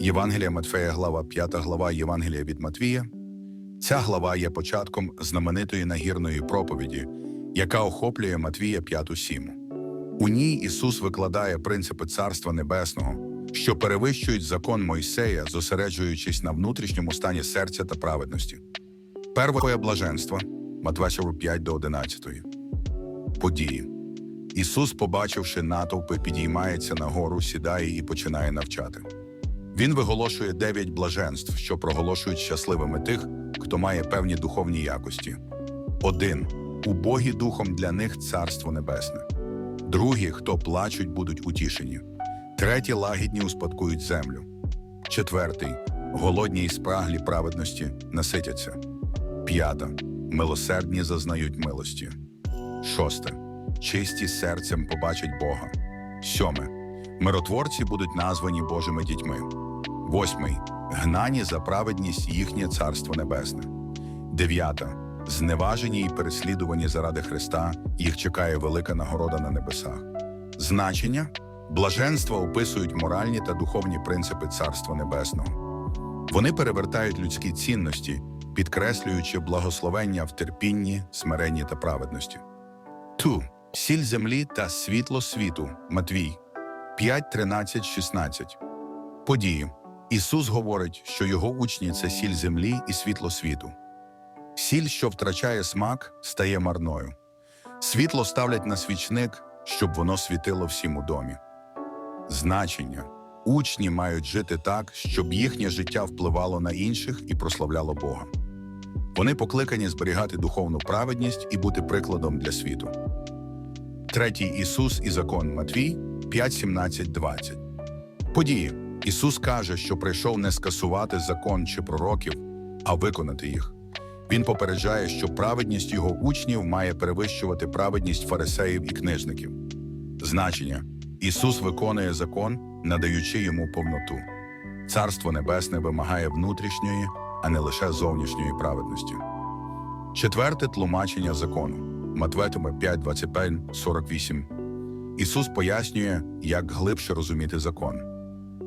Євангелія Матфея, глава 5 глава Євангелія від Матвія. Ця глава є початком знаменитої нагірної проповіді, яка охоплює Матвія 5.7. У ній Ісус викладає принципи Царства Небесного, що перевищують закон Мойсея, зосереджуючись на внутрішньому стані серця та праведності. Первое блаженство Матвея 5 до 11. Події. Ісус, побачивши натовпи, підіймається на гору, сідає і починає навчати. Він виголошує дев'ять блаженств, що проголошують щасливими тих, хто має певні духовні якості. Один убогі духом для них царство небесне. Другі, хто плачуть, будуть утішені. Треті лагідні успадкують землю. Четвертий голодні і спраглі праведності наситяться. П'ята милосердні зазнають милості. Шосте чисті серцем побачать Бога. Сьоме миротворці будуть названі Божими дітьми. Восьмий гнані за праведність їхнє царство небесне. Дев'ята зневажені і переслідувані заради Христа, їх чекає велика нагорода на небесах. Значення блаженства описують моральні та духовні принципи Царства Небесного. Вони перевертають людські цінності, підкреслюючи благословення в терпінні, смиренні та праведності. Ту сіль землі та світло світу Матвій 5, 13, 16. Події. Ісус говорить, що його учні це сіль землі і світло світу. Сіль, що втрачає смак, стає марною. Світло ставлять на свічник, щоб воно світило всім у домі. Значення. Учні мають жити так, щоб їхнє життя впливало на інших і прославляло Бога. Вони покликані зберігати духовну праведність і бути прикладом для світу. Третій Ісус і закон Матвій 5, 17, 20. Події. Ісус каже, що прийшов не скасувати закон чи пророків, а виконати їх. Він попереджає, що праведність його учнів має перевищувати праведність фарисеїв і книжників. Значення Ісус виконує закон, надаючи йому повноту. Царство Небесне вимагає внутрішньої, а не лише зовнішньої праведності. Четверте тлумачення закону Матветиме 5, 25, 48. Ісус пояснює, як глибше розуміти закон.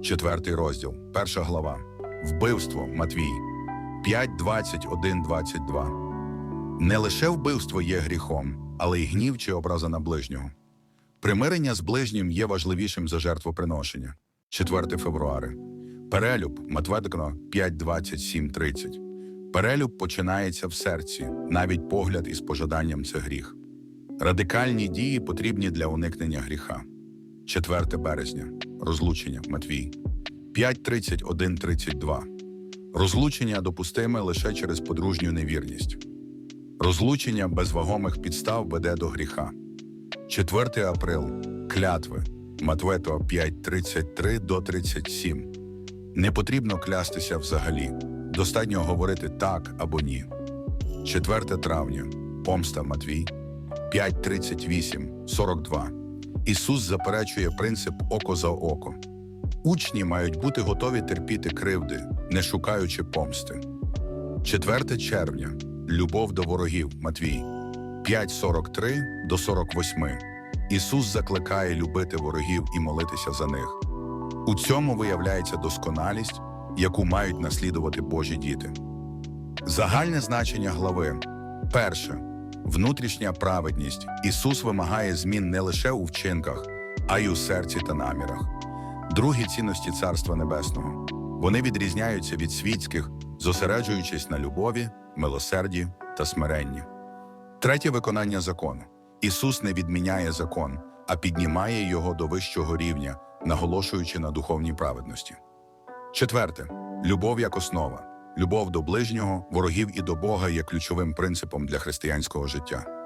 Четвертий розділ, перша глава. Вбивство Матвій 5, 21, 22. Не лише вбивство є гріхом, але й гнів чи образа на ближнього. Примирення з ближнім є важливішим за жертвоприношення. 4 февруари. Перелюб Матведикно 5, 27, 30. Перелюб починається в серці, навіть погляд із пожаданням це гріх. Радикальні дії потрібні для уникнення гріха. 4 березня. Розлучення Матвій 5.31.32. Розлучення допустиме лише через подружню невірність. Розлучення без вагомих підстав веде до гріха. 4 април. Клятви Матвето 5.33 до 37. Не потрібно клястися взагалі. Достатньо говорити так або ні. 4 травня. Помста Матвій 5.38, 42. Ісус заперечує принцип око за око. Учні мають бути готові терпіти кривди, не шукаючи помсти. 4 червня. Любов до ворогів Матвій 5.43 до 48. Ісус закликає любити ворогів і молитися за них. У цьому виявляється досконалість, яку мають наслідувати Божі діти. Загальне значення глави перше внутрішня праведність. Ісус вимагає змін не лише у вчинках, а й у серці та намірах. Другі цінності Царства Небесного. Вони відрізняються від світських, зосереджуючись на любові, милосерді та смиренні. Третє виконання закону. Ісус не відміняє закон, а піднімає його до вищого рівня, наголошуючи на духовній праведності. Четверте любов як основа. Любов до ближнього, ворогів і до Бога є ключовим принципом для християнського життя.